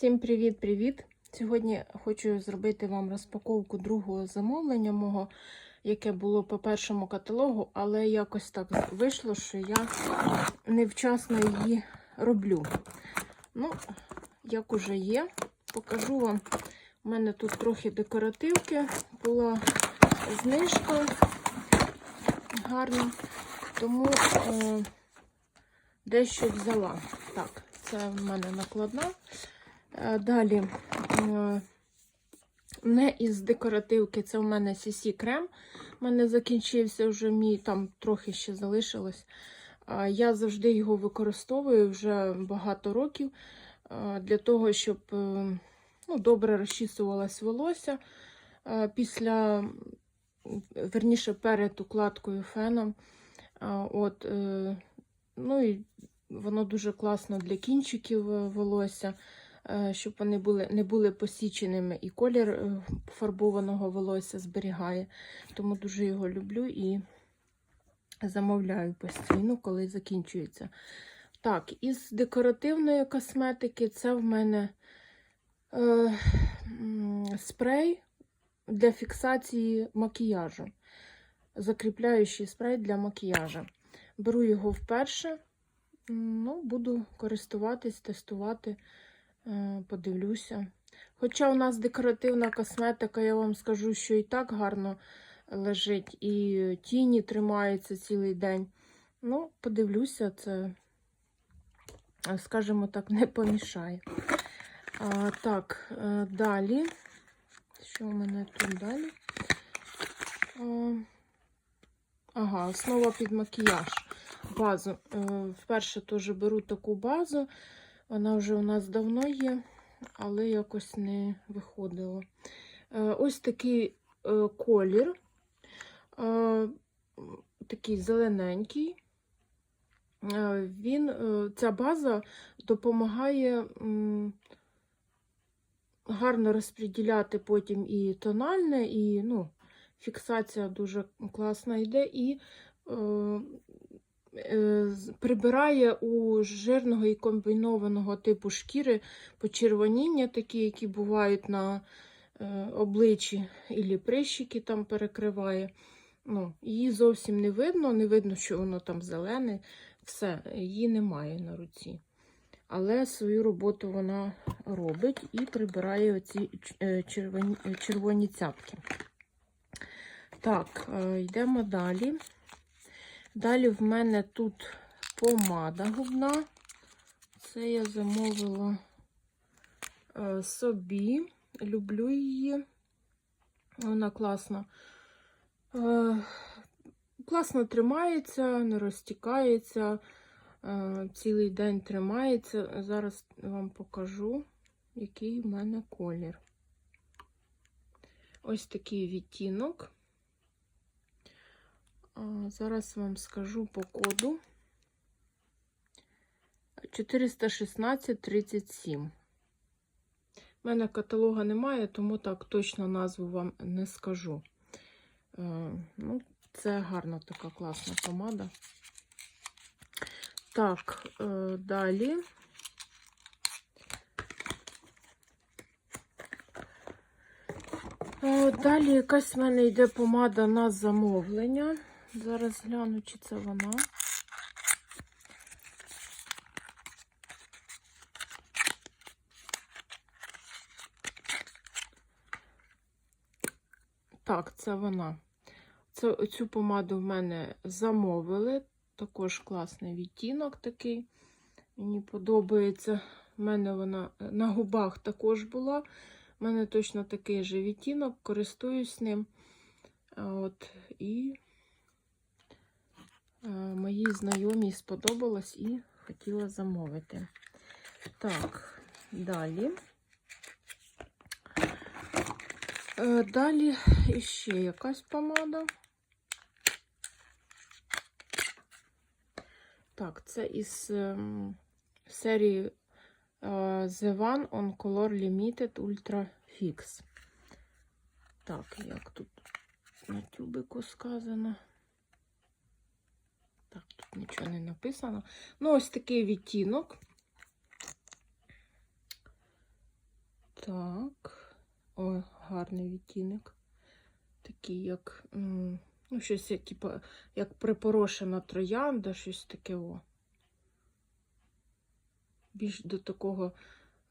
Всім привіт-привіт! Сьогодні хочу зробити вам розпаковку другого замовлення мого, яке було по першому каталогу, але якось так вийшло, що я невчасно її роблю. Ну, як уже є, покажу вам. У мене тут трохи декоративки, була знижка гарна, тому е, дещо взяла. Так, це в мене накладна. Е, Далі е, не із декоративки, це в мене CC крем. У мене закінчився вже мій, там трохи ще залишилось. Е, Я завжди його використовую вже багато років для того, щоб ну, добре розчісувалось волосся після, верніше, перед укладкою феном. От, ну і воно дуже класно для кінчиків волосся щоб вони були, не були посіченими, і колір е, фарбованого волосся зберігає. Тому дуже його люблю і замовляю постійно, коли закінчується. Так, із декоративної косметики це в мене е, спрей для фіксації макіяжу. Закріпляючий спрей для макіяжу. Беру його вперше. Ну, буду користуватись, тестувати. Е, подивлюся. Хоча у нас декоративна косметика, я вам скажу, що і так гарно лежить, і тіні тримаються цілий день. Ну, подивлюся, це, е, скажімо так, не помішає. А, так, е, далі. Що у мене тут далі? А, ага, основа під макіяж. Базу. Е, Вперше теж беру таку базу. Вона вже у нас давно є, але якось не виходило. Е, Ось такий е, колір, е, такий зелененький. Він, Ця база допомагає гарно розподіляти потім і тональне, і ну, фіксація дуже класна йде, і прибирає у жирного і комбінованого типу шкіри почервоніння, такі, які бувають на е, обличчі, і прищики там перекриває. Ну, Її зовсім не видно, не видно, що воно там зелене. Все, її немає на руці. Але свою роботу вона робить і прибирає оці е, червоні, е, червоні цятки. Так, е, йдемо далі. Далі в мене тут помада губна. Це я замовила е, собі. Люблю її. Вона класна. Е, класно тримається, не розтікається, е, цілий день тримається. Зараз вам покажу, який в мене колір. Ось такий відтінок. Зараз вам скажу по коду 416-37. У мене каталога немає, тому так точно назву вам не скажу. Е, ну, Це гарна така класна помада. Так, е, далі. Е, Далі якась в мене йде помада на замовлення. Зараз гляну, чи це вона. Так, це вона. Це, цю помаду в мене замовили. Також класний відтінок такий. Мені подобається. У мене вона на губах також була. У мене точно такий же відтінок, користуюсь ним. От, і Е, моїй знайомій сподобалось і хотіла замовити. Так, далі. Е, Далі іще якась помада. Так, це із ем, серії е, The One on Color Limited Ultra Fix. Так, як тут на тюбику сказано. Нічого не написано. Ну, ось такий відтінок. Так. Ой, гарний відтінок. Такий, як, ну, щось, як, типу, як припорошена троянда, щось таке. О. Більш до такого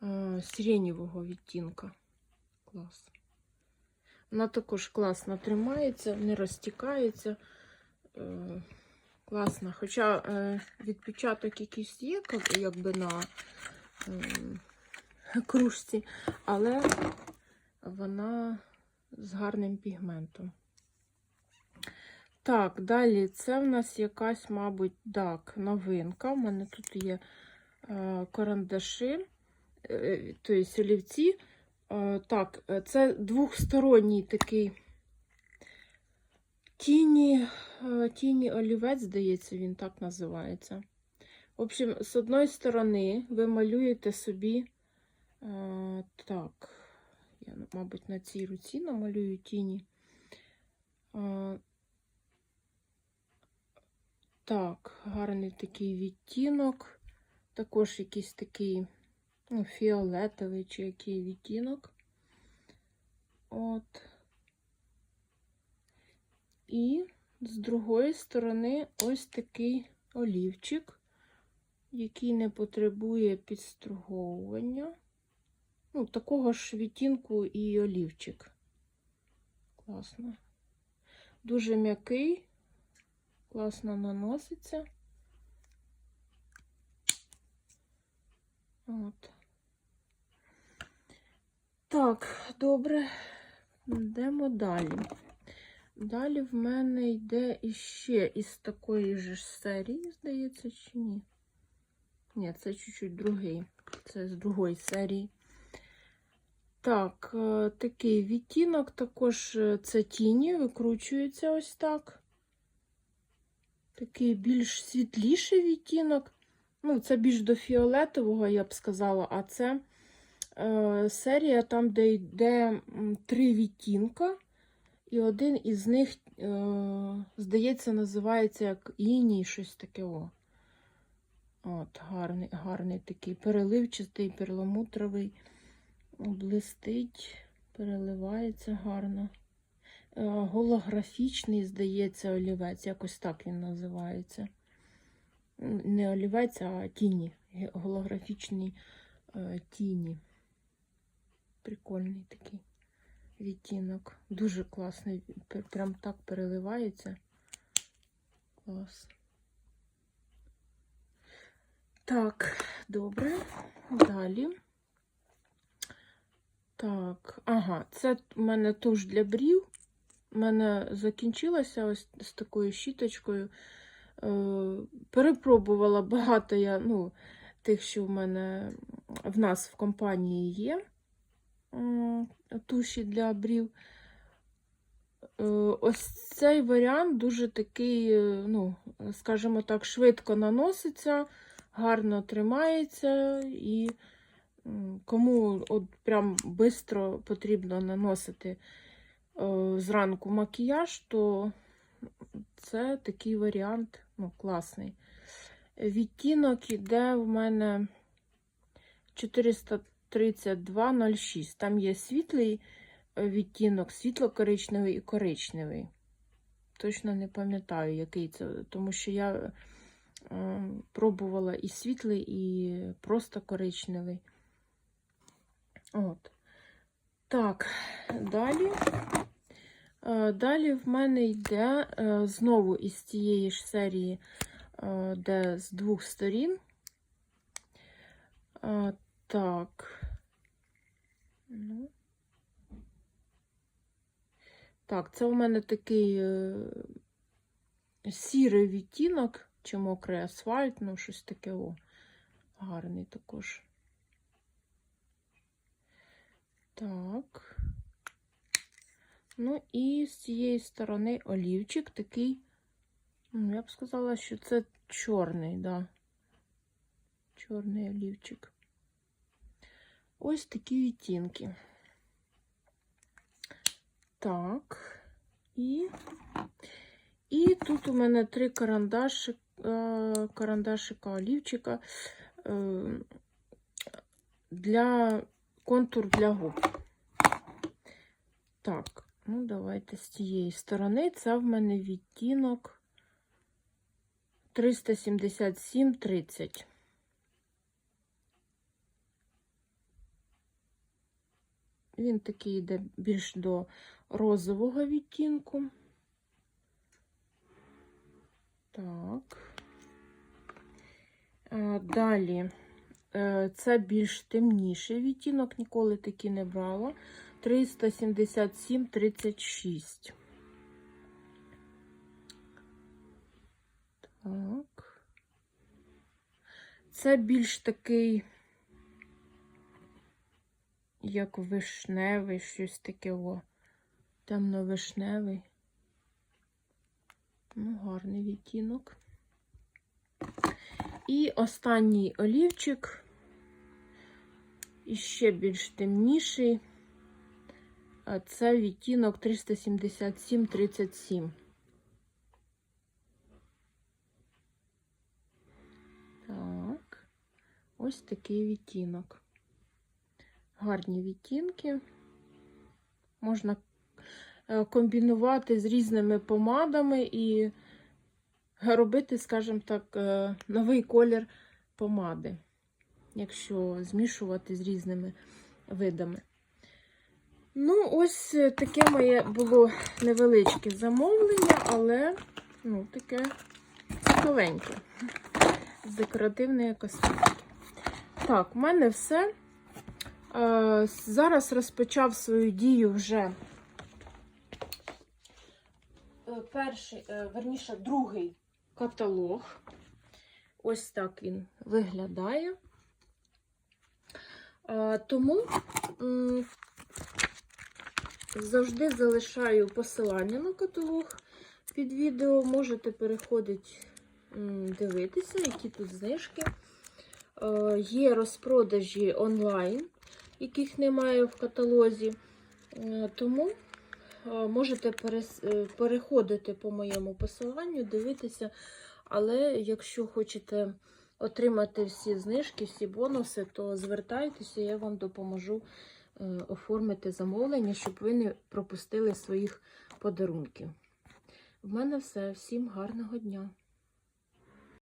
е, сиренєвого відтінка. Клас. Вона також класно тримається, не розтікається. Е, класно. Хоча е, відпечаток якийсь є, як- якби на е, кружці, але вона з гарним пігментом. Так, далі це в нас якась, мабуть, так, новинка. У мене тут є е, карандаші, е, тобто олівці. Е, так, е, це двохсторонній такий тіні, е, тіні олівець, здається, він так називається. В общем, з одної сторони ви малюєте собі, е, так, я, мабуть, на цій руці намалюю тіні. Е, так, гарний такий відтінок. Також якийсь такий ну, фіолетовий чи який відтінок. От. І з другої сторони ось такий олівчик, який не потребує підструговування. Ну, такого ж відтінку і олівчик. Класно. Дуже м'який, класно наноситься. От. Так, добре, йдемо далі. Далі в мене йде іще із такої ж серії, здається, чи ні? Ні, це чуть-чуть другий. Це з другої серії. Так, е, такий відтінок, також е, це тіні, викручується ось так. Такий більш світліший відтінок. Ну, це більш до фіолетового, я б сказала, а це е, серія там, де йде три відтінка, і один із них, е, здається, називається як іній, щось таке. О. От, гарний, гарний такий переливчастий, перламутровий, блистить, переливається гарно. Е, Голографічний, здається, олівець, якось так він називається. Не олівець, а тіні. Голографічні е, тіні. Прикольний такий відтінок. Дуже класний. Прям так переливається. Клас. Так, добре. Далі. Так, ага, це у мене туш для брів. У мене закінчилася ось з такою щіточкою. Е, перепробувала багато я, ну, тих, що в мене в нас в компанії є туші для брів. Е, ось цей варіант дуже такий, е, ну, скажімо так, швидко наноситься, гарно тримається і кому от прям швидко потрібно наносити е, зранку макіяж, то це такий варіант ну, класний. Відтінок іде в мене 432,06. Там є світлий е, відтінок, світло-коричневий і коричневий. Точно не пам'ятаю, який це, тому що я е, пробувала і світлий, і просто коричневий. От. Так, далі. Е, Далі в мене йде е, знову із цієї ж серії, е, де з двох сторін. Е, Так. Ну. Так, це у мене такий е, сірий відтінок, чи мокрий асфальт, ну, щось таке о. Гарний також. Так. Ну і з цієї сторони олівчик такий, ну, я б сказала, що це чорний, да. Чорний олівчик. Ось такі відтінки. Так. І, і тут у мене три карандаши, е, карандашика олівчика е, для контур для губ. Так, ну давайте з цієї сторони. Це в мене відтінок 377,30. Він такий йде більш до розового відтінку. Так. Е, Далі е, це більш темніший відтінок, ніколи такі не брала. 377,36. Так. Це більш такий, як вишневий, щось таке, о, темно-вишневий. Ну, гарний відтінок. І останній олівчик, і ще більш темніший. Це відтінок 377-37. Так, ось такий відтінок. Гарні відтінки. Можна е, комбінувати з різними помадами і робити, скажімо так, е, новий колір помади, якщо змішувати з різними видами. Ну, ось таке моє було невеличке замовлення, але ну, таке цікавеньке. З декоративної косметики. Так, в мене все. Е, Зараз розпочав свою дію вже е, перший, е, верніше, другий каталог. Ось так він виглядає. Тому завжди залишаю посилання на каталог під відео. Можете переходити, дивитися, які тут знижки. Є розпродажі онлайн, яких немає в каталозі. Е, Тому е, можете е, переходити по моєму посиланню, дивитися. Але якщо хочете отримати всі знижки, всі бонуси, то звертайтеся, я вам допоможу оформити замовлення, щоб ви не пропустили своїх подарунків. В мене все. Всім гарного дня!